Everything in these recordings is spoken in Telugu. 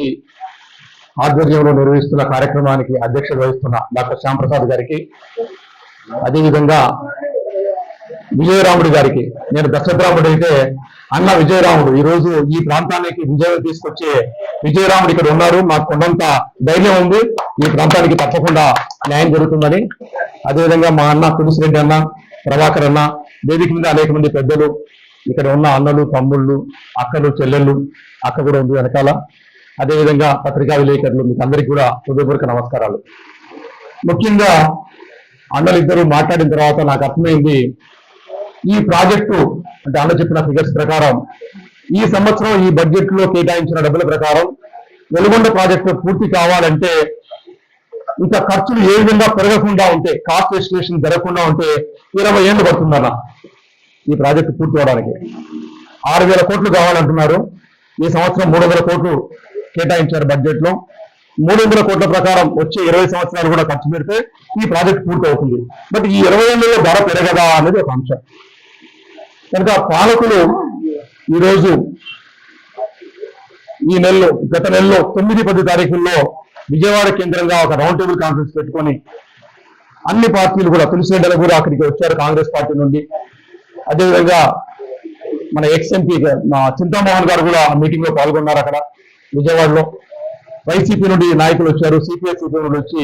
కమిటీ ఆధ్వర్యంలో నిర్వహిస్తున్న కార్యక్రమానికి అధ్యక్షత వహిస్తున్న డాక్టర్ శ్యాంప్రసాద్ గారికి అదేవిధంగా విజయరాముడు గారికి నేను దశరథరాముడు అయితే అన్న విజయరాముడు. ఈ రోజు ఈ ప్రాంతానికి విజయం తీసుకొచ్చే విజయరాముడు ఇక్కడ ఉన్నారు. మాకు కొండంత ధైర్యం ఉంది. ఈ ప్రాంతానికి తప్పకుండా న్యాయం జరుగుతుందని. అదేవిధంగా మా అన్న తులసిరెడ్డి అన్న ప్రభాకర్ అన్న వేదిక మీద అనేక మంది పెద్దలు ఇక్కడ ఉన్న అన్నలు తమ్ముళ్ళు అక్కలు చెల్లెళ్ళు అక్క కూడా ఉంది వెనకాల. అదేవిధంగా పత్రికా విలేకరులు మీకు అందరికీ కూడా హృదయపూర్వక నమస్కారాలు. ముఖ్యంగా అన్నలిద్దరూ మాట్లాడిన తర్వాత నాకు అర్థమైంది ఈ ప్రాజెక్టు అంటే అన్న చెప్పిన ఫిగర్స్ ప్రకారం ఈ సంవత్సరం ఈ బడ్జెట్లో కేటాయించిన డబ్బుల ప్రకారం వెలుగొండ ప్రాజెక్టు పూర్తి కావాలంటే ఇంకా ఖర్చులు ఏ విధంగా పెరగకుండా ఉంటే కాస్ట్ ఎస్టిమేషన్ జరగకుండా ఉంటే ఇరవై ఏళ్ళు పడుతుందన్న ఈ ప్రాజెక్టు పూర్తి అవడానికి. ఆరు వేల కోట్లు కావాలంటున్నారు. ఈ సంవత్సరం మూడు వందల కోట్లు కేటాయించారు బడ్జెట్లో మూడు వందల కోట్ల ప్రకారం వచ్చే ఇరవై సంవత్సరాలు కూడా ఖర్చు పెడితే ఈ ప్రాజెక్ట్ పూర్తి అవుతుంది బట్ ఈ ఇరవై ఏళ్ళలో ధర పెరగదా అనేది ఒక అంశం. కనుక పాలకులు ఈరోజు ఈ నెలలో గత నెలలో తొమ్మిది పది తారీఖుల్లో విజయవాడ కేంద్రంగా ఒక రౌండ్ టేబుల్ కాన్ఫరెన్స్ పెట్టుకొని అన్ని పార్టీలు కూడా తులసిరెడ్డిలు కూడా అక్కడికి వచ్చారు కాంగ్రెస్ పార్టీ నుండి. అదేవిధంగా మన ఎక్స్ ఎంపీ మా చింతామోహన్ గారు కూడా మీటింగ్లో పాల్గొన్నారు అక్కడ. విజయవాడలో వైసీపీ నుండి నాయకులు వచ్చారు సిపిఐ సిపి నుండి వచ్చి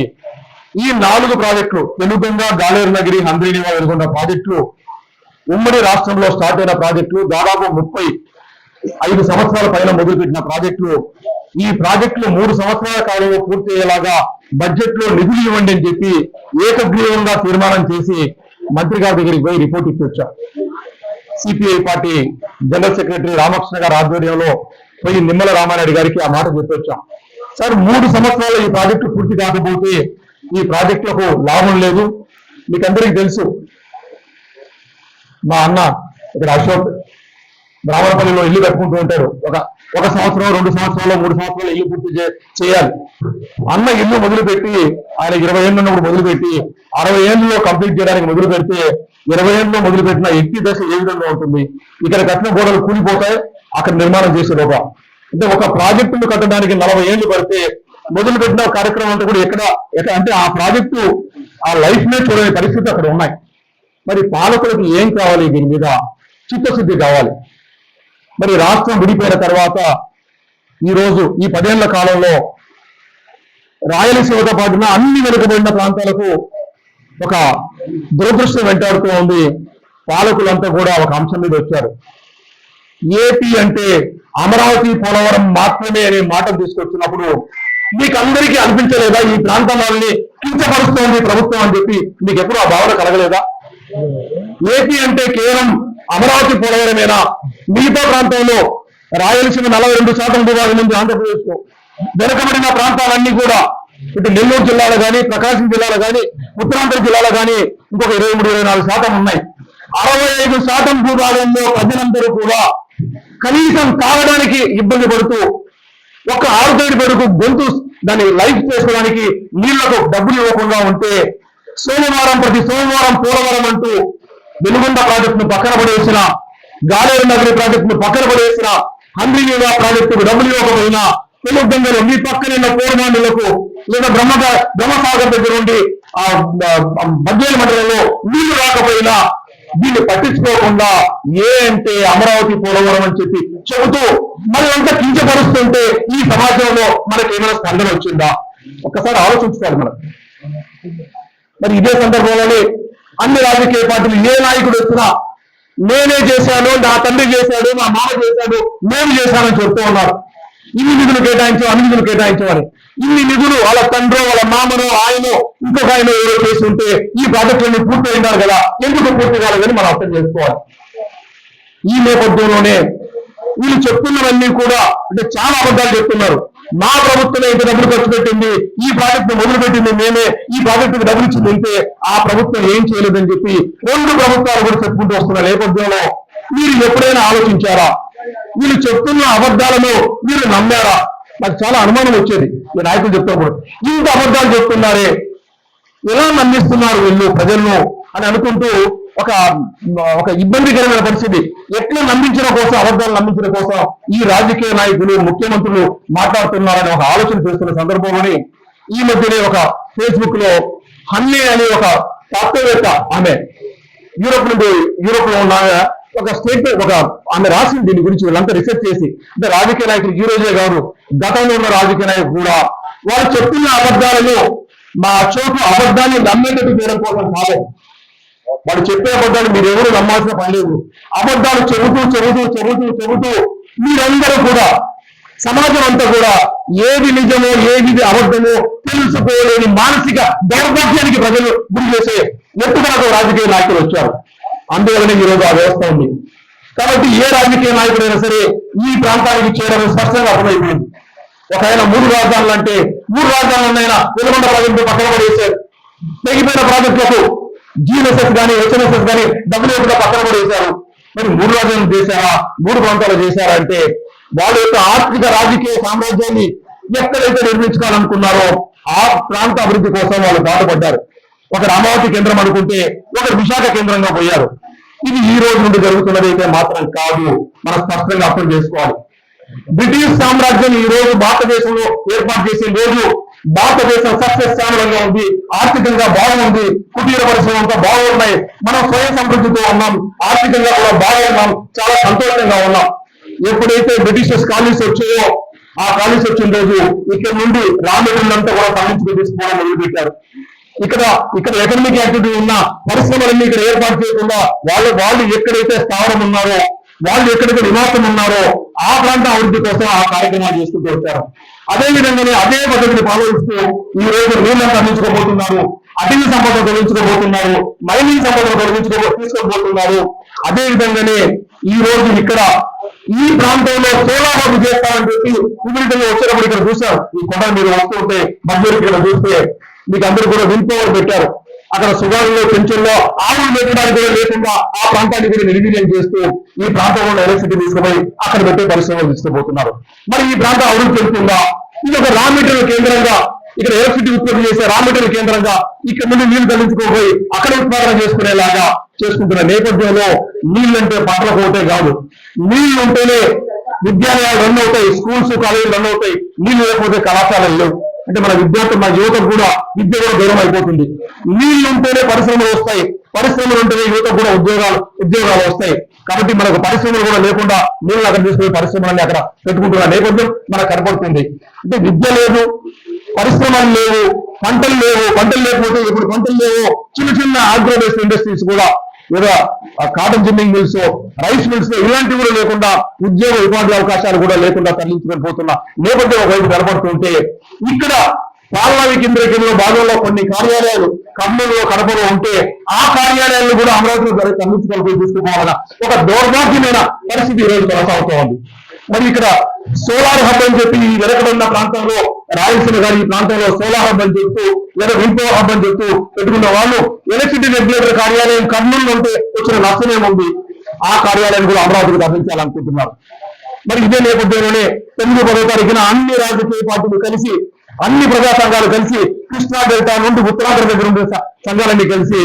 ఈ నాలుగు ప్రాజెక్టులు తెలుగంగా గాలేరు నగిరి హంద్రీనివా వెలుగొండ ప్రాజెక్టులు ఉమ్మడి రాష్ట్రంలో స్టార్ట్ అయిన ప్రాజెక్టులు దాదాపు ముప్పై ఐదు సంవత్సరాల పైన మొదలుపెట్టిన ప్రాజెక్టులు. ఈ ప్రాజెక్టులు మూడు సంవత్సరాల కాలంలో పూర్తి అయ్యేలాగా బడ్జెట్లో నిధులు ఇవ్వండి అని చెప్పి ఏకగ్రీవంగా తీర్మానం చేసి మంత్రి గారి దగ్గరికి పోయి రిపోర్ట్ ఇచ్చి వచ్చాం. CPI party general secretary Ramakrishna గారి ఆధ్వర్యంలో పోయి నిమ్మల రామారెడ్డి గారికి ఆ మాట గుర్తొచ్చాం సార్ మూడు సంవత్సరాలు ఈ ప్రాజెక్టు పూర్తి కాకపోతే ఈ ప్రాజెక్టులకు లాభం లేదు. మీకు అందరికీ తెలుసు మా అన్న ఇక్కడ అశోక్ బ్రాహ్మణపల్లిలో ఇల్లు కట్టుకుంటూ ఉంటాడు ఒక ఒక సంవత్సరం రెండు సంవత్సరాలు మూడు సంవత్సరాలు ఇల్లు పూర్తి చేయాలి. అన్న ఇల్లు మొదలుపెట్టి ఆయన ఇరవై ఏళ్ళు ఉన్నప్పుడు మొదలుపెట్టి అరవై ఏళ్ళలో కంప్లీట్ చేయడానికి మొదలు పెడితే ఇరవై ఏళ్ళలో మొదలుపెట్టిన ఎట్టి దశ ఏ విధంగా ఉంటుంది? ఇక్కడ కట్టిన గోడలు కూలిపోతాయి అక్కడ నిర్మాణం చేసే ఒక. అంటే ఒక ప్రాజెక్టును కట్టడానికి నలభై ఏళ్ళు పడితే మొదలు పెట్టిన కార్యక్రమం అంతా కూడా ఎక్కడ ఎక్కడ అంటే ఆ ప్రాజెక్టు ఆ లైఫ్ నే చూడని పరిస్థితి అక్కడ ఉన్నాయి. మరి పాలకులకు ఏం కావాలి దీని మీద? చిత్తశుద్ధి కావాలి. మరి రాష్ట్రం విడిపోయిన తర్వాత ఈ రోజు ఈ పదేళ్ళ కాలంలో రాయలసీమతో పాటున అన్ని వెనుకబడిన ప్రాంతాలకు ఒక దురదృష్టం వెంటాడుతూ ఉంది. పాలకులంతా కూడా ఒక అంశం మీద వచ్చారు. ఏపీ అంటే అమరావతి పోలవరం మాత్రమే అనే మాట తీసుకొచ్చినప్పుడు మీకు అందరికీ అనిపించలేదా? ఈ ప్రాంతం వాళ్ళని కించపరుస్తోంది ప్రభుత్వం అని చెప్పి మీకు ఎప్పుడు ఆ భావన కలగలేదా? ఏపీ అంటే కేవలం అమరావతి పోలవరమేనా? మిగతా ప్రాంతంలో రాయలసీమ నలభై రెండు శాతం భూభాగం నుంచి ఆంధ్రప్రదేశ్లో వెనుకబడిన ప్రాంతాలన్నీ కూడా ఇటు నెల్లూరు జిల్లాలో కానీ ప్రకాశం జిల్లాలో కానీ ఉత్తరాంధ్ర జిల్లాలో కానీ ఇంకొక ఇరవై మూడు ఇరవై నాలుగు శాతం ఉన్నాయి. అరవై ఐదు శాతం భూభాగంలో ప్రజలందరూ కూడా కనీసం తాగడానికి ఇబ్బంది పడుతూ ఒక ఆరుతేడి పెరుగు గొంతు దాన్ని లైఫ్ చేసుకోవడానికి నీళ్ళకు డబ్బులు ఇవ్వకుండా ఉంటే సోమవారం ప్రతి సోమవారం పోలవరం అంటూ వెలుగొండ ప్రాజెక్టును పక్కన పడేసిన గాలేరు నగరి ప్రాజెక్టును పక్కన పడేసిన హంద్రీగా ప్రాజెక్టుకు డబ్బులు ఇవ్వకపోయినా తెలుగుగంగలో మీ పక్కనున్న పూర్వాండులకు లేదా బ్రహ్మ బ్రహ్మసాగర్ దగ్గర నుండి ఆ మధ్య మండలంలో నీళ్ళు రాకపోయినా వీళ్ళు పట్టించుకోకుండా ఏ అంటే అమరావతి పోలవరం అని చెప్పి చెబుతూ మరి అంతా కించపరుస్తుంటే ఈ సమాజంలో మనకి ఏమైనా స్పందన వచ్చిందా? ఒక్కసారి ఆలోచించుకోవాలి మనం. మరి ఇదే సందర్భంలోనే అన్ని రాజకీయ పార్టీలు ఏ నాయకుడు వచ్చినా నేనే చేశాను నా తండ్రి చేశాడు నా మామ చేశాడు మేము చేశానని చెప్తూ ఉన్నారు. ఇన్ని నిధులు కేటాయించాం అన్ని నిధులు కేటాయించామని ఇన్ని నిధులు వాళ్ళ తండ్రో వాళ్ళ మామనో ఆయనో ఇంకొక ఆయన ఎవరో చేసి ఉంటే ఈ ప్రాజెక్టులన్నీ పూర్తి అయినారు కదా. ఎందుకు పూర్తి కాలేదని మనం అర్థం చేసుకోవాలి. ఈ నేపథ్యంలోనే వీళ్ళు చెప్తున్నవన్నీ కూడా అంటే చాలా అబద్ధాలు చెప్తున్నారు. మా ప్రభుత్వమే ఇంత డబ్బులు ఖర్చు పెట్టింది ఈ ప్రాజెక్ట్ మొదలు పెట్టింది మేమే ఈ ప్రాజెక్టుకి డబ్బులు ఇచ్చింది అంటే ఆ ప్రభుత్వం ఏం చేయలేదని చెప్పి రెండు ప్రభుత్వాలు కూడా చెప్పుకుంటూ వస్తున్న నేపథ్యంలో మీరు ఎప్పుడైనా ఆలోచించారా? వీళ్ళు చెప్తున్న అబద్ధాలను మీరు నమ్మారా? నాకు చాలా అనుమానం వచ్చేది. ఈ నాయకులు చెప్తున్నప్పుడు ఇంత అబద్ధాలు చెప్తున్నారే? ఎలా నమ్మిస్తున్నారు వీళ్ళు ప్రజలను? అని అనుకుంటూ ఒక ఒక ఇబ్బందికరమైన పరిస్థితి. ఎట్లా నమ్మించడం కోసం అబద్ధాలు నమ్మించడం కోసం ఈ రాజకీయ నాయకులు ముఖ్యమంత్రులు మాట్లాడుతున్నారని ఒక ఆలోచన చేస్తున్న సందర్భంలోని ఈ మధ్యనే ఒక ఫేస్బుక్లో హన్నీ అనే ఒక శాస్త్రవేత్త ఆమె యూరోప్ నుండి యూరోప్లో ఉన్న ఒక స్టేట్మెంట్ ఒక ఆమె రాసింది దీని గురించి వీళ్ళంతా రీసెర్చ్ చేసి అంటే రాజకీయ నాయకులు ఈ రోజే కాదు గతంలో ఉన్న రాజకీయ నాయకులు కూడా వాళ్ళు చెప్తున్న అబద్ధాలను మా చోటు అబద్ధాన్ని నమ్మేటట్టు చేయడం కోసం కాదు. వాడు చెప్పే అబద్ధాలు మీరు నమ్మాల్సిన పని లేదు. అబద్ధాలు చెబుతూ చెబుతూ చెబుతూ చెబుతూ మీరందరూ కూడా సమాజం అంతా కూడా ఏది నిజమో ఏది అబద్ధమో తెలుసుకోలేని మానసిక దౌర్భాగ్యానికి ప్రజలు గురి చేసే ఎత్తుకలకు రాజకీయ నాయకులు వచ్చారు. అందువలనే ఈరోజు ఆ వ్యవస్థ ఉంది. కాబట్టి ఏ రాజకీయ నాయకుడైనా సరే ఈ ప్రాంతానికి చేరడం స్పష్టంగా అర్థమైపోయింది. ఒక ఆయన మూడు రాజధానులు అంటే మూడు రాజధానులైనా వెలుగొండ ప్రాజెక్టు పక్కన పడేశారు. తెగిపోయిన ప్రాజెక్టులకు జీఎన్ఎస్ఎస్ కానీ హెచ్ఎన్ఎస్ఎస్ కానీ డబ్ల్యూఎఫ్ లేకుండా పక్కన పడేశారు. మరి మూడు రాజధానులు చేశారా? మూడు ప్రాంతాలు చేశారా అంటే వాళ్ళ యొక్క ఆర్థిక రాజకీయ సామ్రాజ్యాన్ని ఎక్కడైతే నిర్మించుకోవాలనుకున్నారో ఆ ప్రాంత అభివృద్ధి కోసం వాళ్ళు బాధపడ్డారు ఒకరు అమరావతి కేంద్రం అనుకుంటే ఒకరు విశాఖ కేంద్రంగా పోయారు. ఇది ఈ రోజు నుండి జరుగుతున్నది అయితే మాత్రం కాదు. మనం స్పష్టంగా అర్థం చేసుకోవాలి. బ్రిటిష్ సామ్రాజ్యం ఈ రోజు భారతదేశంలో ఏర్పాటు చేసే రోజు భారతదేశం సక్సెస్ స్థానంగా ఉంది ఆర్థికంగా బాగుంది కుటీర పరిశ్రమ అంతా బాగున్నాయి. మనం స్వయం సమృద్ధితో ఉన్నాం ఆర్థికంగా కూడా బాగున్నాం చాలా సంతోషంగా ఉన్నాం. ఎప్పుడైతే బ్రిటిషర్స్ కాలనీస్ వచ్చాయో ఆ కాలనీస్ వచ్చిన రోజు ఇక్కడ నుండి రామగుండంతా కూడా పండించుకు తీసుకోవడం మొదలుపెట్టారు. ఇక్కడ ఇక్కడ ఎకనమిక్ యాక్టివిటీ ఉన్న పరిశ్రమలన్నీ ఇక్కడ ఏర్పాటు చేయకుండా వాళ్ళు వాళ్ళు ఎక్కడైతే స్థావరం ఉన్నారో వాళ్ళు ఎక్కడైతే నివాసం ఉన్నారో ఆ ప్రాంత అభివృద్ధి కోసం ఆ కార్యక్రమాలు చేసుకుంటూ వచ్చారు. అదే విధంగానే అదే పద్ధతిని పాల్గొస్తూ ఈ రోజు నీళ్ళని అందించుకోబోతున్నారు అటవీ సంపద తొలగించుకోబోతున్నారు మైనింగ్ సంపద తొలగించుకో తీసుకోబోతున్నారు. అదే విధంగానే ఈ రోజు ఇక్కడ ఈ ప్రాంతంలో సోలార్ హబ్ చేస్తారని చెప్పి కుదిరిటంగా వచ్చినప్పుడు ఇక్కడ చూశారు. ఈ కొండ మీరు వస్తుంటే మధ్యలో ఇక్కడ చూస్తే మీకు అందరూ కూడా విల్ పవర్ పెట్టారు. అక్కడ సుగారులో పెంచుల్లో ఆవులు పెట్టడానికి కూడా లేకుండా ఆ ప్రాంతాన్ని కూడా నిర్వీర్యం చేస్తూ ఈ ప్రాంతంలో ఎలక్ట్రిసిటీ తీసుకుపోయి అక్కడ పెట్టే పరిశ్రమలు తీసుకుపోతున్నారు. మరి ఈ ప్రాంతం అభివృద్ధి చెందుతుందా? ఇది ఒక రా మెటీరియల్ కేంద్రంగా ఇక్కడ ఎలక్ట్రిసిటీ ఉత్పత్తి చేసే రా మెటీరియల్ కేంద్రంగా ఇక్కడ నుండి నీళ్ళు తగ్గించుకోపోయి అక్కడ ఉత్పాదన చేసుకునేలాగా చేసుకుంటున్న నేపథ్యంలో నీళ్ళంటే పంటలకు ఒకటే కాదు. నీళ్ళు ఉంటేనే విద్యాలయాలు రన్ అవుతాయి స్కూల్స్ కాలేజీలు రన్ అవుతాయి. నీళ్ళు లేకపోతే కళాశాలలు లేవు. అంటే మన విద్యార్థులు మన యువత కూడా విద్య కూడా దూరం అయిపోతుంది. నీళ్ళు ఉంటేనే పరిశ్రమలు వస్తాయి. పరిశ్రమలు ఉంటేనే యువత కూడా ఉద్యోగాలు ఉద్యోగాలు వస్తాయి. కాబట్టి మనకు పరిశ్రమలు కూడా లేకుండా నీళ్ళు అక్కడ తీసుకునే పరిశ్రమలన్నీ అక్కడ పెట్టుకుంటున్న నేపథ్యం మనకు కనపడుతుంది. అంటే విద్య లేదు పరిశ్రమలు లేవు పంటలు లేవు పంటలు లేకపోతే ఇప్పుడు పంటలు లేవు చిన్న చిన్న అగ్రోబేస్డ్ ఇండస్ట్రీస్ కూడా లేదా cotton ginning mills rice mills ఇలాంటివి కూడా లేకుండా ఉద్యోగ ఉపాధి అవకాశాలు కూడా లేకుండా తరలించుకొని పోతున్న నేపథ్యం ఒకవైపు కనపడుతుంటే ఇక్కడ పాలనా కేంద్రీకరణలో భాగంలో కొన్ని కార్యాలయాలు కర్నూలులో కడపలో ఉంటే ఆ కార్యాలయాలను కూడా అమరావతిలో తరలించుకొని పోయి తీసుకుపోవాలన్న ఒక దౌర్భాగ్యమైన పరిస్థితి ఈ రోజు కొనసాగుతూ మరి ఇక్కడ సోలార్ హబ్ అని చెప్పి ఈ వెనకబడిన ప్రాంతంలో రాయలసీమ గారి ఈ ప్రాంతంలో సోలార్ హబ్ అని చెప్తూ లేదా వింపో హబ్ అని చెప్తూ పెట్టుకున్న వాళ్ళు ఎలక్ట్రిసిటీ రెగ్యులేటర్ కార్యాలయం కర్నూలు ఉంటే వచ్చిన నష్టం ఏముంది? ఆ కార్యాలయాన్ని కూడా అమరావతికి తరలించాలనుకుంటున్నారు. మరి ఇదే నేపథ్యంలోనే తొమ్మిది పదో తారీఖున అన్ని రాజకీయ పార్టీలు కలిసి అన్ని ప్రజా సంఘాలు కలిసి కృష్ణా డెల్టా నుండి ఉత్తరాంధ్ర దగ్గర ఉండే సంఘాలన్నీ కలిసి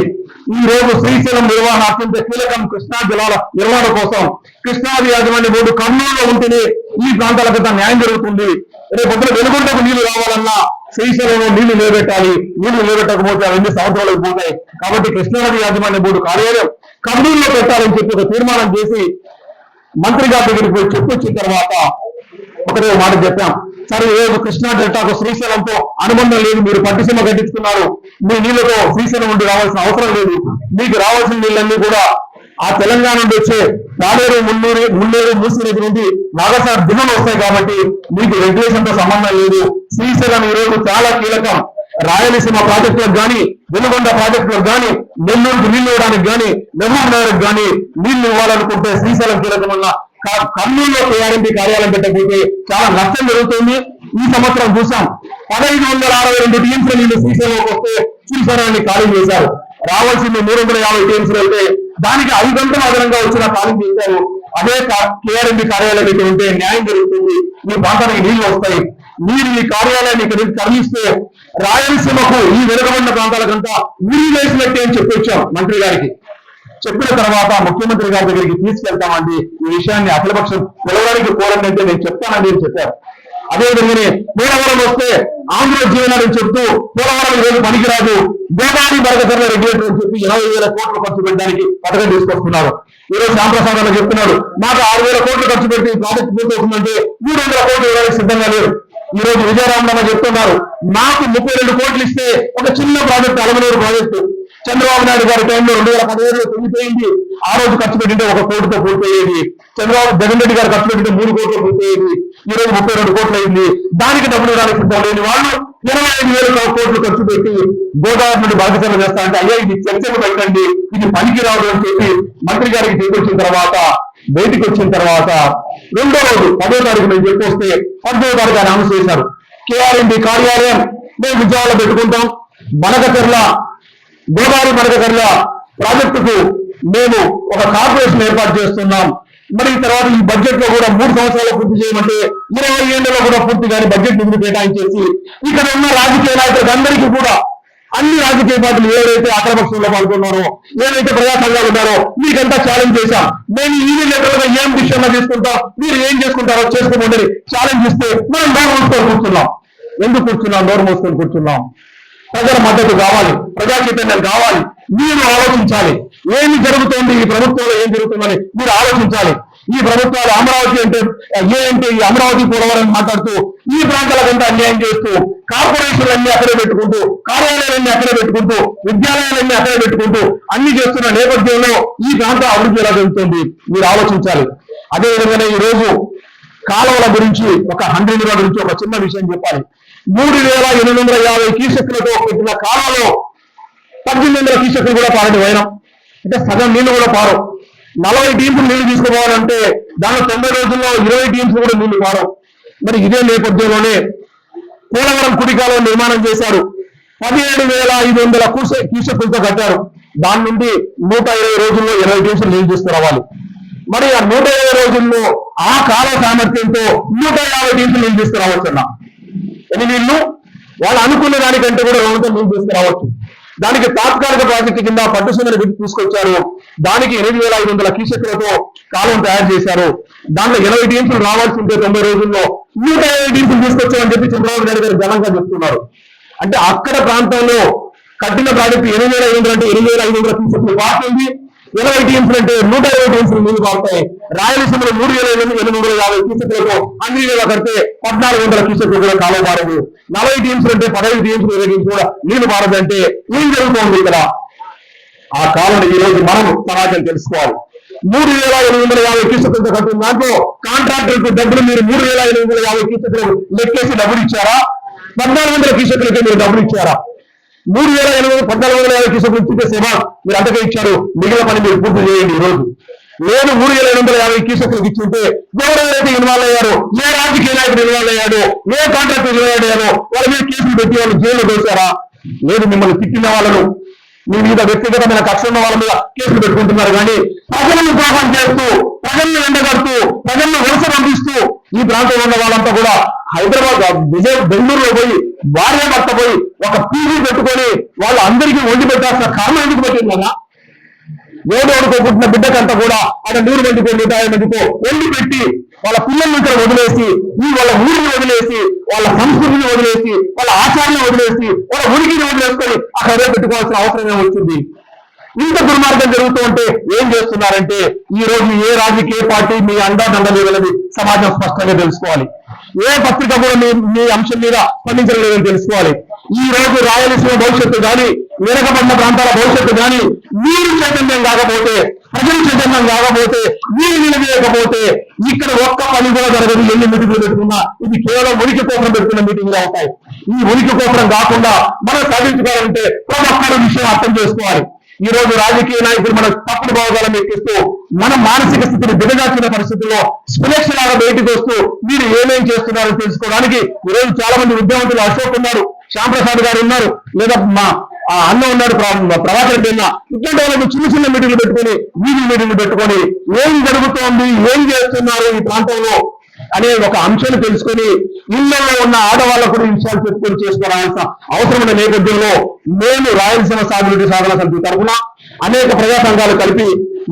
ఈ రోజు శ్రీశైలం నిర్వహణ అత్యంత కీలకం కృష్ణా జలాల నిర్వహణ కోసం. కృష్ణాది యాజమాన్య బోర్డు కర్నూలులో ఉంటేనే ఈ ప్రాంతాలకు న్యాయం జరుగుతుంది. రేపు పొద్దున వెలుగుంటకు నీళ్ళు రావాలన్నా శ్రీశైలంలో నీళ్ళు నిలబెట్టాలి. నీళ్ళు నిలబెట్టకపోతే అవన్నీ సంవత్సరాలకు పోతాయి? కాబట్టి కృష్ణానది యాజమాన్య బోర్డు కార్యాలయం కర్నూలులో పెట్టాలని చెప్పి ఒక తీర్మానం చేసి మంత్రి గారి దగ్గరికి పోయి చెప్పొచ్చిన తర్వాత ఒకటే మాట చెప్పాం. సరే ఏదో కృష్ణా డెల్టాకు శ్రీశైలంతో అనుబంధం లేదు. మీరు పట్టిసీమ కట్టించుకున్నారు. మీ నీళ్ళతో శ్రీశైలం నుండి రావాల్సిన అవసరం లేదు. మీకు రావాల్సిన నీళ్ళన్నీ కూడా ఆ తెలంగాణ నుండి వచ్చే పాడేరు మున్నూరు మున్నేరు మూసి నుండి నాగసార్ దిగులు వస్తాయి కాబట్టి మీకు రెగ్యులేషన్తో సంబంధం లేదు. శ్రీశైలం ఈ రోజు చాలా కీలకం. రాయలసీమ ప్రాజెక్టులకు కానీ వెలుగొండ ప్రాజెక్టులకు గాని నెల్లూరుకు నీళ్ళు ఇవ్వడానికి గాని నెహ్రూ నగర్కి గాని నీళ్ళు ఇవ్వాలనుకుంటే శ్రీశైలం కీలకం వల్ల కర్నూలులో కేఆర్ఎంపీ కార్యాలయం పెట్టకపోతే చాలా నష్టం జరుగుతుంది. ఈ సంవత్సరం చూసాం. పదహైదు వందల అరవై రెండు టీమ్స్ నీళ్ళు శ్రీశైలంలోకి వస్తే శ్రీశైలాన్ని ఖాళీ చేశారు. రావాల్సింది మూడు వందల యాభై టీమ్స్ వెళ్తే దానికి ఐదు గంటల అదనంగా వచ్చిన ఖాళీ చేశారు. అదే కేఆర్ఎంపీ కార్యాలయం అయితే ఉంటే న్యాయం జరుగుతుంది. మీ ప్రాంతానికి నీళ్ళు వస్తాయి. మీరు ఈ కార్యాలయాన్ని ఇక్కడ తరలిస్తే రాయలసీమకు ఈ వెనుకబడిన ప్రాంతాలకంతా మీరు వేసినట్టే అని చెప్పొచ్చాం మంత్రి గారికి. చెప్పిన తర్వాత ముఖ్యమంత్రి గారి దగ్గరికి తీసుకెళ్తామండి ఈ విషయాన్ని అఖిలపక్షం పిలవడానికి కోరండి అంటే నేను చెప్తానండి అని చెప్పారు. అదే విధంగానే పోలవరం వస్తే ఆంధ్ర జీవనాలు చెప్తూ పోలవరం ఈరోజు పనికిరాదు. గోదావరి బరగతరణ రెగ్యులేటర్ అని చెప్పి ఇరవై వేల కోట్లు ఖర్చు పెట్టడానికి పథకం తీసుకొస్తున్నారు. ఈ రోజు శ్యాంప్రసాద్ చెప్తున్నాడు మాకు ఆరు వేల కోట్లు ఖర్చు పెట్టి ప్రాజెక్ట్ పూర్తవుతుందంటే మూడు వందల కోట్లు ఇవ్వడానికి సిద్ధంగా లేరు. ఈ రోజు విజయరామరావు చెప్తున్నారు నాకు ముప్పై రెండు కోట్లు ఇస్తే ఒక చిన్న ప్రాజెక్ట్ అలమనూరు ప్రాజెక్టు చంద్రబాబు నాయుడు గారి టైంలో రెండు వేల పదిహేడులో తొలిపోయింది ఆ రోజు ఖర్చు పెట్టింటే ఒక కోటితో పూర్తయ్యేది చంద్రబాబు జగన్ రెడ్డి గారు ఖర్చు పెట్టింటే మూడు కోట్లు పూర్తయ్యేది ఈ రోజు ముప్పై రెండు కోట్లు అయింది. దానికి డబ్బులు ఇవ్వడానికి సిద్ధం లేని వాళ్ళు ఇరవై ఐదు వేల కోట్లు ఖర్చు పెట్టి గోదావరి నుండి బాధ్యతలు చేస్తా అంటే అయ్యా ఇది చర్చలు పెట్టండి ఇది పనికి రావడం అని చెప్పి మంత్రి గారికి తీసుకొచ్చిన తర్వాత బయటికి వచ్చిన తర్వాత రెండో రోజు పదో తారీఖు నేను చెప్పొస్తే పదో తారీఖు అనౌన్స్ చేశారు. కేఆర్ఎండి కార్యాలయం మేము విజయవాడలో పెట్టుకుంటాం. మనకచర్ల గోదావరి మడకగర్ల ప్రాజెక్టుకు మేము ఒక కార్పొరేషన్ ఏర్పాటు చేస్తున్నాం. మరి తర్వాత ఈ బడ్జెట్లో కూడా మూడు సంవత్సరాలు పూర్తి చేయమంటే ఇరవై ఏళ్ళలో కూడా పూర్తి కాని బడ్జెట్ నిధులు కేటాయించేసి ఇక్కడ ఉన్న రాజకీయ నాయకులకు అందరికీ కూడా అన్ని రాజకీయ పార్టీలు ఏవైతే అక్రమక్షంలో పాల్గొన్నారో ఏవైతే ప్రజా సంఘాలు ఉన్నారో మీకంతా ఛాలెంజ్ చేశాం. మేము ఈ లెటర్గా ఏం విషయంలో తీసుకుంటాం? మీరు ఏం చేసుకుంటారో చేసుకోమని ఛాలెంజ్ ఇస్తే మనం నోరు మూసుకొని కూర్చున్నాం. ఎందుకు కూర్చున్నాం? నోరు మూసుకొని కూర్చున్నాం. ప్రజల మద్దతు కావాలి ప్రజా చైతన్యం కావాలి. మీరు ఆలోచించాలి. ఏమి జరుగుతోంది ఈ ప్రభుత్వంలో ఏం జరుగుతుందని మీరు ఆలోచించాలి. ఈ ప్రభుత్వాలు అమరావతి అంటే ఏ అంటే ఈ అమరావతి పోలవరం మాట్లాడుతూ ఈ ప్రాంతాలకంతా అన్యాయం చేస్తూ కార్పొరేషన్లన్నీ అక్కడే పెట్టుకుంటూ కార్యాలయాలన్నీ అక్కడే పెట్టుకుంటూ విద్యాలయాలన్నీ అక్కడే పెట్టుకుంటూ అన్ని చేస్తున్న నేపథ్యంలో ఈ ప్రాంతం అభివృద్ధి ఎలా జరుగుతుంది మీరు ఆలోచించాలి. అదేవిధంగానే ఈ రోజు కాలువల గురించి ఒక హండ్రెడ్ గురించి ఒక చిన్న విషయం చెప్పాలి. మూడు వేల ఎనిమిది వందల యాభై కీసెక్కులతో పెట్టిన కాలంలో పద్దెనిమిది వందల కీసెక్కులు కూడా పారని వైరం అంటే సగం నీళ్ళు కూడా పారం. నలభై టీంలు నీళ్ళు తీసుకుపోవాలంటే దానిలో తొంభై రోజుల్లో ఇరవై టీమ్స్ కూడా నీళ్ళు పారం. మరి ఇదే నేపథ్యంలోనే పోలవరం కుడికాలో నిర్మాణం చేశారు. పదిహేడు వేల ఐదు వందల కూస కీసెక్కులతో కట్టారు. దాని నుండి నూట ఇరవై రోజుల్లో ఇరవై టీమ్స్ నీళ్ళు తీసుకురావాలి మరి ఆ నూట ఇరవై రోజుల్లో ఆ కాల సామర్థ్యంతో నూట యాభై టీమ్స్ నీళ్ళు తీసుకురావచ్చున్నా ఎన్ని నీళ్ళు? వాళ్ళు అనుకున్న దానికంటే కూడా రెండు నీళ్ళు తీసుకురావచ్చు. దానికి తాత్కాలిక ప్రాజెక్టు కింద పట్టుసీమని విధి తీసుకొచ్చారు. దానికి ఎనిమిది వేల ఐదు వందల కీచకులతో కాలం తయారు చేశారు. దాంట్లో ఇరవై టీంపులు రావాల్సి ఉంటే తొంభై రోజుల్లో నూట ఇరవై టీంపులు తీసుకొచ్చామని చెప్పి చంద్రబాబు నాయుడు గారు ఘనంగా చెప్తున్నారు. అంటే అక్కడ ప్రాంతంలో కట్టిన ప్రాజెక్టు ఎనిమిది వేల ఐదు వందల అంటే ఎనిమిది వేల ఐదు వందల కీచకులు బాగుంది ఇరవై టీమ్స్ అంటే నూట ఇరవై టీమ్స్ ముందుకు పారుతాయి రాయలసీమలో మూడు వేల ఎనిమిది ఎనిమిది వందల యాభై కీసెక్కులతో అన్ని వేల కడితే పద్నాలుగు వందల కీసెక్కులు కూడా కాలం నలభై టీమ్స్ అంటే పదహైదు టీమ్స్ ఇరవై టీమ్స్ కూడా నీళ్ళు పారదంటే ఏం జరుగుతుంది ఇక్కడ? ఆ కాలం ఈ రోజు మనం సమాజం తెలుసుకోవాలి. మూడు వేల ఎనిమిది వందల యాభై కీసెక్కులతో కట్టిన దాంట్లో కాంట్రాక్టర్కు డబ్బులు మీరు మూడు వేల ఎనిమిది వందల యాభై కీసెక్కులు లెక్కేసి డబ్బులు ఇచ్చారా? పద్నాలుగు వందల కీసెక్కులకి మీరు డబ్బులు ఇచ్చారా? మూడు వేల ఎనిమిది పద్నాలుగు వందల యాభై కీసెక్కులు ఇచ్చితే సేవ మీరు అంతకే ఇచ్చారు. మిగిలిన పని మీరు పూర్తి చేయండి ఈరోజు. నేను మూడు వేల ఎనిమిది వందల యాభై కీసెక్కులకు ఇచ్చుంటే ఎవరెవరైతే ఇన్వాల్వ్ అయ్యారో. ఏ రాజకీయ నాయకుడు ఇన్వాల్వ్ అయ్యాడో? ఏ కాంట్రాక్ట్ ఇన్వాల్వ్ అయ్యారో వాళ్ళ మీద కేసులు పెట్టి వాళ్ళు జైల్లో వేశారా లేదు మిమ్మల్ని తిట్టిన వాళ్ళను. మీ మీద వ్యక్తిగతమైన కక్ష ఉన్న వాళ్ళ మీద కేసులు పెట్టుకుంటున్నారు. కానీ ప్రజలను ద్రోహం చేస్తూ ప్రజలను ఎండగడుతూ ప్రజలను వలస పంపిస్తూ ఈ ప్రాంతంలో ఉన్న వాళ్ళంతా కూడా హైదరాబాద్ విజయ బెంగళూరులో పోయి భార్య భర్త పోయి ఒక పీజీ పెట్టుకొని వాళ్ళు అందరికీ వండి పెట్టాల్సిన కారణం ఎందుకు పెట్టిందన్నా? ఏదో అనుకోకుంటున్న బిడ్డకంతా కూడా అక్కడ నూరు మందికో నూట యాభై మందికో వండి పెట్టి వాళ్ళ పిల్లల్ని ఇక్కడ వదిలేసి ఈ వాళ్ళ ఊరిని వదిలేసి వాళ్ళ సంస్కృతిని వదిలేసి వాళ్ళ ఆచారాన్ని వదిలేసి వాళ్ళ ఉనికిని వదిలేసుకొని అక్కడే పెట్టుకోవాల్సిన అవసరమే వచ్చింది? ఇంత దుర్మార్గం జరుగుతూ ఉంటే ఏం చేస్తున్నారంటే ఈ రోజు ఏ రాజకీయ పార్టీ మీ అండాదండ లేదని సమాజం స్పష్టంగా తెలుసుకోవాలి. ఏ పత్రిక కూడా మీ మీ అంశం మీద స్పందించలేదని తెలుసుకోవాలి. ఈ రోజు రాయలసీమ భవిష్యత్తు కానీ వెనకబడిన ప్రాంతాల భవిష్యత్తు కానీ మీరు చైతన్యం కాకపోతే ప్రజలు చైతన్యం కాకపోతే మీరు నిలవేయకపోతే ఇక్కడ ఒక్క పని కూడా జరగదు ఎన్ని మీటింగ్లు పెట్టుకున్నా. ఇది కేవలం ఉనికి కోపం పెట్టుకున్న మీటింగ్లు అవుతాయి. ఈ ఉనికి కోపం కాకుండా మనం సాధించుకోవాలంటే ప్రతి ఒక్కరి విషయం అర్థం చేసుకోవాలి. ఈ రోజు రాజకీయ నాయకులు మన తప్పుడు భావాలను ఎక్కిస్తూ మన మానసిక స్థితిని దిగజార్చిన పరిస్థితుల్లో స్పిలెక్స్ బయటకు వస్తూ మీరు ఏమేం చేస్తున్నారో తెలుసుకోవడానికి ఈ రోజు చాలా మంది విద్యావంతులు అశోక్ ఉన్నారు శ్యాంప్రసాద్ గారు ఉన్నారు లేదా మా ఆ అన్న ఉన్నాడు ప్రభాకర్ పిల్ల ఇట్లాంటి వాళ్ళకి చిన్న చిన్న మీటింగ్లు పెట్టుకొని వీధి మీటింగ్లు పెట్టుకొని ఏం జరుగుతోంది ఏం చేస్తున్నారు ఈ ప్రాంతంలో? అనే ఒక అంశాన్ని తెలుసుకొని ఇళ్ళలో ఉన్న ఆడవాళ్ళకు కూడా విషయాలు పెట్టుకొని చేసుకోవాల్సిన అవసరం ఉన్న నేపథ్యంలో మేము రాయలసీమ సాగునీటి సాధన సమితి తరఫున అనేక ప్రజా సంఘాలు కలిపి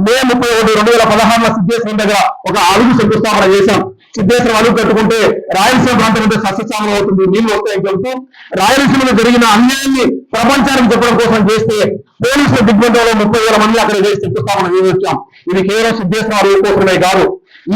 మే ముప్పై ఒకటి రెండు వేల పదహారులో సిద్ధేశ్వరం దగ్గర ఒక అడుగు శంకుస్థాపన చేశాం. సిద్ధేశ్వరం అడుగు కట్టుకుంటే రాయలసీమ ప్రాంతం అంటే సస్యశ్యామలం అవుతుంది నీళ్ళు వస్తాయని చెబుతూ రాయలసీమలో జరిగిన అన్యాయాన్ని ప్రపంచానికి చెప్పడం కోసం చేస్తే పోలీసుల దిగ్బంధంలో ముప్పై వేల మంది అక్కడ చేసి శంకుస్థాపన చేయించాం. ఇది కేవలం సిద్ధేశ్వరం అడుగు కోసమే కాదు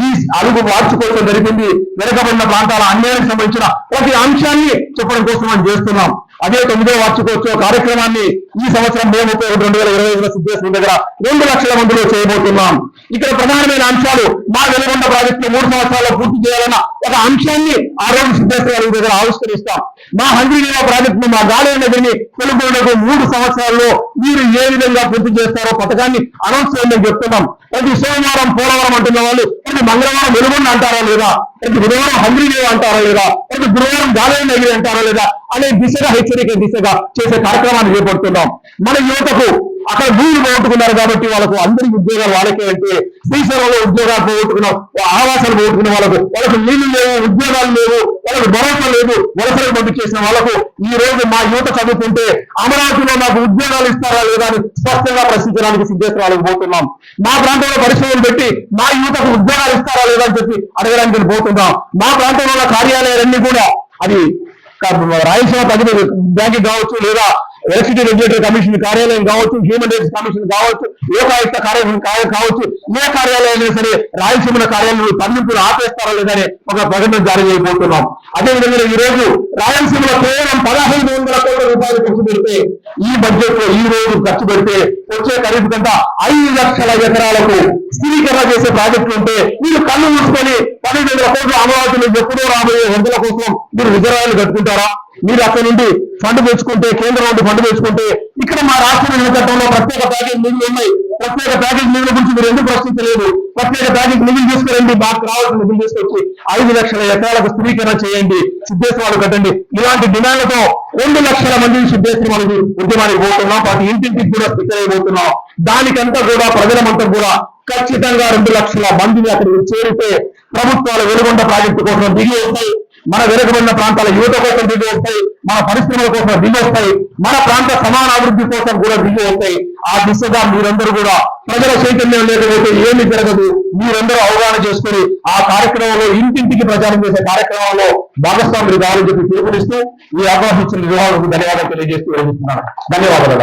ఈ అడుగు మార్చుకోవడం జరిగింది వెనకబడిన ప్రాంతాల అన్యాయానికి సంబంధించిన ప్రతి అంశాన్ని చెప్పడం కోసం మనం చేస్తున్నాం. అదే తొమ్మిదో వార్షికోత్సవ కార్యక్రమాన్ని ఈ సంవత్సరం మే ముప్పై ఒకటి రెండు వేల ఇరవై ఐదులో సిద్ధేశ్వరం దగ్గర రెండు లక్షల మందిలో చేయబోతున్నాం. ఇక్కడ ప్రధానమైన అంశాలు మా వెలుగొండ ప్రాజెక్టు మూడు సంవత్సరాల్లో పూర్తి చేయాలన్న ఒక అంశాన్ని ఆరోగ్య సిద్ధేశ్వర దగ్గర ఆవిష్కరిస్తాం. మా హంద్రీనీవా ప్రాజెక్టును మా గాలి నదిని కొనుగోలుకు మూడు సంవత్సరాల్లో మీరు ఏ విధంగా పూర్తి చేస్తారో పథకాన్ని అనౌన్స్ చేయమని చెప్తున్నాం. ప్రతి సోమవారం పోలవరం అంటున్న వాళ్ళు ప్రతి మంగళవారం వెలుగొండ అంటారా లేదా? ప్రతి బుధవారం హంద్రీనీవా అంటారా లేదా? ప్రతి గురువారం గాలి నగిరి అంటారా లేదా? అనే దిశగా హెచ్చరిక దిశగా చేసే కార్యక్రమాన్ని చేపడుతున్నాం. మన యువతకు అక్కడ భూములు పోగొట్టుకున్నారు కాబట్టి వాళ్ళకు అందరికి ఉద్యోగాలు వాళ్ళకే అంటే శ్రీశైలంలో ఉద్యోగాలు పోగొట్టుకున్న ఆవాసాలు పోగొట్టుకున్న వాళ్ళకు వాళ్ళకు నీళ్ళు లేవు ఉద్యోగాలు లేవు వాళ్ళకు భరోసా లేదు వలసలు పంపించేసిన వాళ్ళకు ఈ రోజు మా యువత చదువుకుంటే అమరావతిలో నాకు ఉద్యోగాలు ఇస్తారా లేదా అని స్పష్టంగా ప్రశ్నించడానికి సిద్ధేశ్వరాలకు పోతున్నాం. మా ప్రాంతంలో పరిశ్రమలు పెట్టి మా యువతకు ఉద్యోగాలు ఇస్తారా లేదా అని చెప్పి అడగడానికి పోతున్నాం. మా ప్రాంతంలో ఉన్న కార్యాలయాలన్నీ కూడా అది రాయలసీమ ప్రజలు బ్యాంక్ కావచ్చు లేదా ఎలక్ట్రిసిటీ రెగ్యులేటర్ కమిషన్ కార్యాలయం కావచ్చు హ్యూమన్ రైట్స్ కమిషన్ కావచ్చు లోకాయుక్త కార్యాలయం కా- కావచ్చు ఏ కార్యాలయం సరే రాయలసీమ కార్యాలయం తరలింపులు ఆపేస్తారా లేదని ఒక ప్రకటన జారీ చేయబోతున్నాం. అదేవిధంగా ఈ రోజు రాయలసీమలో కేవలం పదహైదు వందల కోట్ల రూపాయలు ఖర్చు పెడితే ఈ బడ్జెట్లో ఈ రోజు ఖర్చు పెడితే వచ్చే ఖరీదు కంటే ఐదు లక్షల ఎకరాలకు స్థిరీకరణ చేసే ప్రాజెక్టులు ఉంటే మీరు కళ్ళు మూసుకొని పన్నెండు వందల కోట్ల అమరావతిలో ఎప్పుడో రాబోయే వందల కోసం మీరు రిజర్వాయర్లు కట్టుకుంటారా? మీరు అక్కడ నుండి ఫండ్ తెచ్చుకుంటే కేంద్రం నుండి ఫండ్ తెచ్చుకుంటే ఇక్కడ మా రాష్ట్ర చట్టంలో ప్రత్యేక ప్యాకేజ్ నిధులు ఉన్నాయి. ప్రత్యేక ప్యాకేజ్ నిధుల గురించి మీరు ఎందుకు ప్రశ్నించలేదు? ప్రత్యేక ప్యాకేజ్ నిధులు తీసుకురండి మాకు రావాల్సిన నిధులు తీసుకొచ్చి ఐదు లక్షల ఎకరాలకు స్థిరీకరణ చేయండి సిద్ధేశ్వరాలు కట్టండి. ఇలాంటి డిమాండ్లతో రెండు లక్షల మంది సిద్ధేశ్వరాలు ఉద్యమానికి పోతున్నాం వాటి ఇంటింటికి కూడా స్పీకర్ అయిపోతున్నాం దానికంతా కూడా ప్రజలమంతా కూడా ఖచ్చితంగా రెండు లక్షల మందిని అక్కడికి చేరితే ప్రభుత్వాలు వెలుగొండ ప్రాజెక్టు కోసం దిగి వస్తాయి. మన వెనుకబడిన ప్రాంతాల యువత కోసం దిగి వస్తాయి మన పరిశ్రమల కోసం దిగి వస్తాయి మన ప్రాంత సమాన అభివృద్ధి కోసం కూడా దిగి వస్తాయి. ఆ దిశగా మీరందరూ కూడా ప్రజల చైతన్యం లేకపోతే ఏమి జరగదు. మీరందరూ అవగాహన చేసుకొని ఆ కార్యక్రమంలో ఇంటింటికి ప్రచారం చేసే కార్యక్రమంలో భాగస్వాములు కావాలని చెప్పి పిలుపునిస్తూ ఈ అవకాశం ఇచ్చిన వివాహాలకు ధన్యవాదాలు తెలియజేస్తూ ధన్యవాదాలు